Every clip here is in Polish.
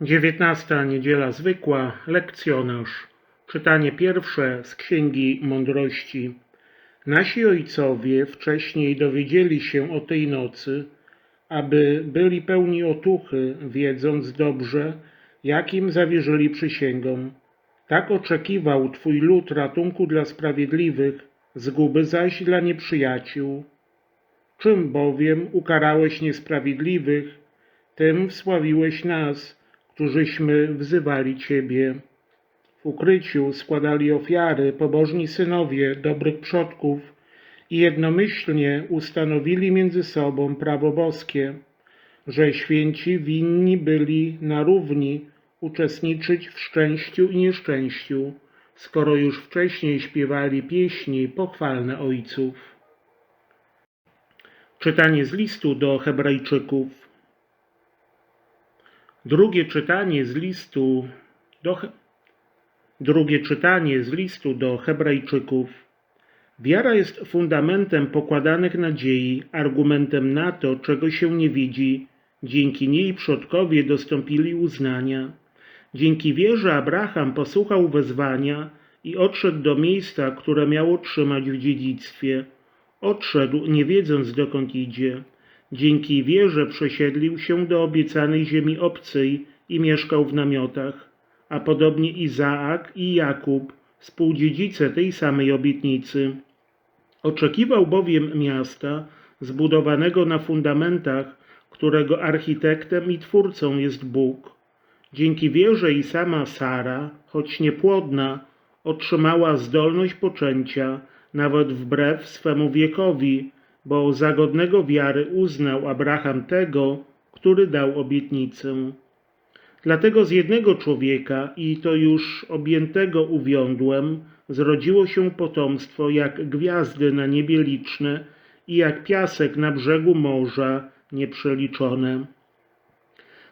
Dziewiętnasta niedziela zwykła, lekcjonarz. Czytanie pierwsze z Księgi Mądrości. Nasi ojcowie wcześniej dowiedzieli się o tej nocy, aby byli pełni otuchy, wiedząc dobrze, jakim zawierzyli przysięgom. Tak oczekiwał Twój lud ratunku dla sprawiedliwych, zguby zaś dla nieprzyjaciół. Czym bowiem ukarałeś niesprawiedliwych, tym wsławiłeś nas, którzyśmy wzywali Ciebie. W ukryciu składali ofiary pobożni synowie dobrych przodków i jednomyślnie ustanowili między sobą prawo boskie, że święci winni byli na równi uczestniczyć w szczęściu i nieszczęściu, skoro już wcześniej śpiewali pieśni pochwalne ojców. Czytanie z listu do Hebrajczyków. Drugie czytanie z listu do. Drugie czytanie z listu do Hebrajczyków. Wiara jest fundamentem pokładanych nadziei, argumentem na to, czego się nie widzi. Dzięki niej przodkowie dostąpili uznania. Dzięki wierze Abraham posłuchał wezwania i odszedł do miejsca, które miał otrzymać w dziedzictwie. Odszedł, nie wiedząc dokąd idzie. Dzięki wierze przesiedlił się do obiecanej ziemi obcej i mieszkał w namiotach, a podobnie Izaak i Jakub, współdziedzice tej samej obietnicy. Oczekiwał bowiem miasta zbudowanego na fundamentach, którego architektem i twórcą jest Bóg. Dzięki wierze i sama Sara, choć niepłodna, otrzymała zdolność poczęcia, nawet wbrew swemu wiekowi, bo za godnego wiary uznał Abraham tego, który dał obietnicę. Dlatego z jednego człowieka, i to już objętego uwiądłem, zrodziło się potomstwo jak gwiazdy na niebie liczne i jak piasek na brzegu morza nieprzeliczone.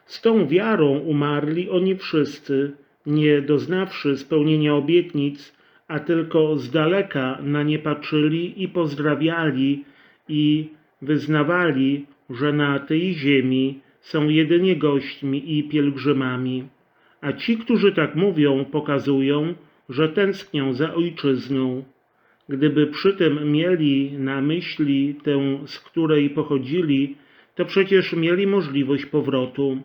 Z tą wiarą umarli oni wszyscy, nie doznawszy spełnienia obietnic, a tylko z daleka na nie patrzyli i pozdrawiali i wyznawali, że na tej ziemi są jedynie gośćmi i pielgrzymami. A ci, którzy tak mówią, pokazują, że tęsknią za ojczyzną. Gdyby przy tym mieli na myśli tę, z której pochodzili, to przecież mieli możliwość powrotu.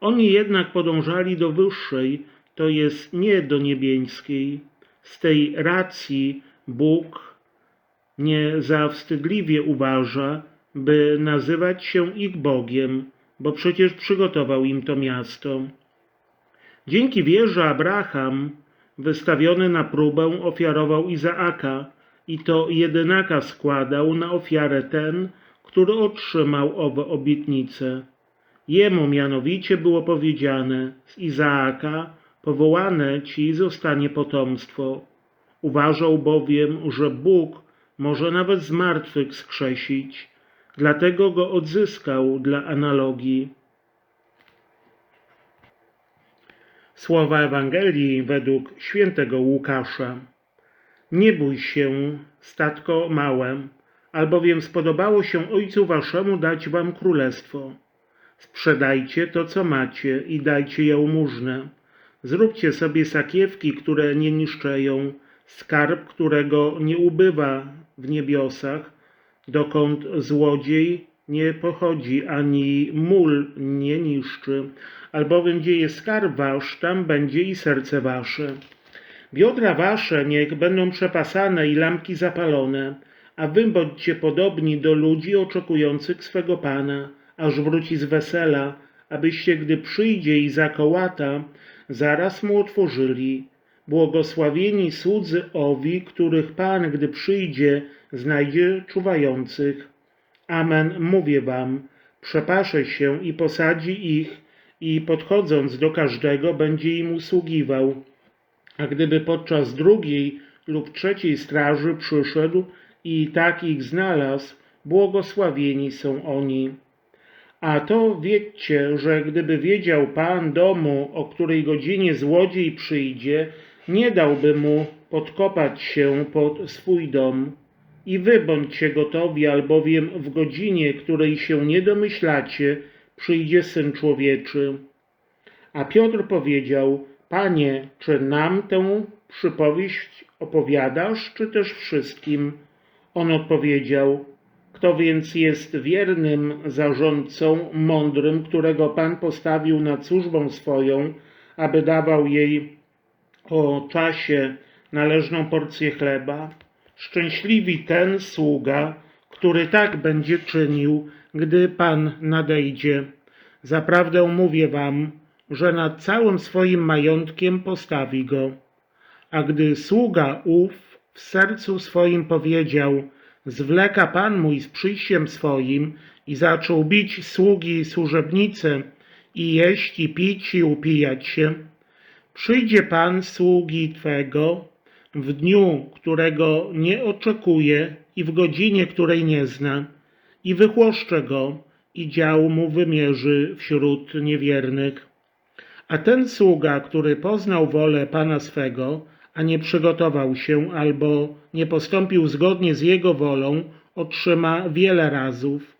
Oni jednak podążali do wyższej, to jest nie do niebieskiej. Z tej racji Bóg nie za wstydliwie uważa, by nazywać się ich Bogiem, bo przecież przygotował im to miasto. Dzięki wierze Abraham, wystawiony na próbę, ofiarował Izaaka i to jedynaka składał na ofiarę ten, który otrzymał owe obietnice. Jemu mianowicie było powiedziane, z Izaaka powołane ci zostanie potomstwo. Uważał bowiem, że Bóg może nawet z martwych skrzesić, dlatego go odzyskał dla analogii. Słowa Ewangelii według świętego Łukasza. Nie bój się, statko małe, albowiem spodobało się Ojcu Waszemu dać Wam królestwo. Sprzedajcie to, co macie i dajcie jałmużnę. Zróbcie sobie sakiewki, które nie niszczeją, skarb, którego nie ubywa w niebiosach, dokąd złodziej nie pochodzi, ani mól nie niszczy, albowiem gdzie jest skarb wasz, tam będzie i serce wasze. Biodra wasze niech będą przepasane i lampki zapalone, a wy bądźcie podobni do ludzi oczekujących swego Pana, aż wróci z wesela, abyście, gdy przyjdzie i zakołata, zaraz mu otworzyli. Błogosławieni słudzy owi, których Pan, gdy przyjdzie, znajdzie czuwających. Amen, mówię wam, przepasze się i posadzi ich i podchodząc do każdego będzie im usługiwał. A gdyby podczas drugiej lub trzeciej straży przyszedł i tak ich znalazł, błogosławieni są oni. A to wiedzcie, że gdyby wiedział Pan domu, o której godzinie złodziej przyjdzie, nie dałby mu podkopać się pod swój dom. I wy bądźcie gotowi, albowiem w godzinie, której się nie domyślacie, przyjdzie Syn Człowieczy. A Piotr powiedział, Panie, czy nam tę przypowieść opowiadasz, czy też wszystkim? On odpowiedział, kto więc jest wiernym zarządcą, mądrym, którego Pan postawił nad służbą swoją, aby dawał jej o czasie należną porcję chleba? Szczęśliwi ten sługa, który tak będzie czynił, gdy Pan nadejdzie. Zaprawdę mówię wam, że nad całym swoim majątkiem postawi go. A gdy sługa ów w sercu swoim powiedział, zwleka Pan mój z przyjściem swoim i zaczął bić sługi i służebnice i jeść i pić i upijać się, przyjdzie Pan sługi Twego w dniu, którego nie oczekuje i w godzinie, której nie zna, i wychłoszcze go i dział mu wymierzy wśród niewiernych. A ten sługa, który poznał wolę Pana swego, a nie przygotował się albo nie postąpił zgodnie z jego wolą, otrzyma wiele razów.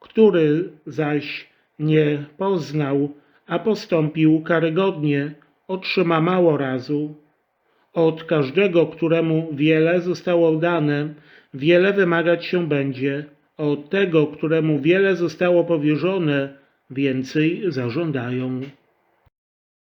Który zaś nie poznał, a postąpił karygodnie, otrzyma mało razu. Od każdego, któremu wiele zostało dane, wiele wymagać się będzie, a od tego, któremu wiele zostało powierzone, więcej zażądają.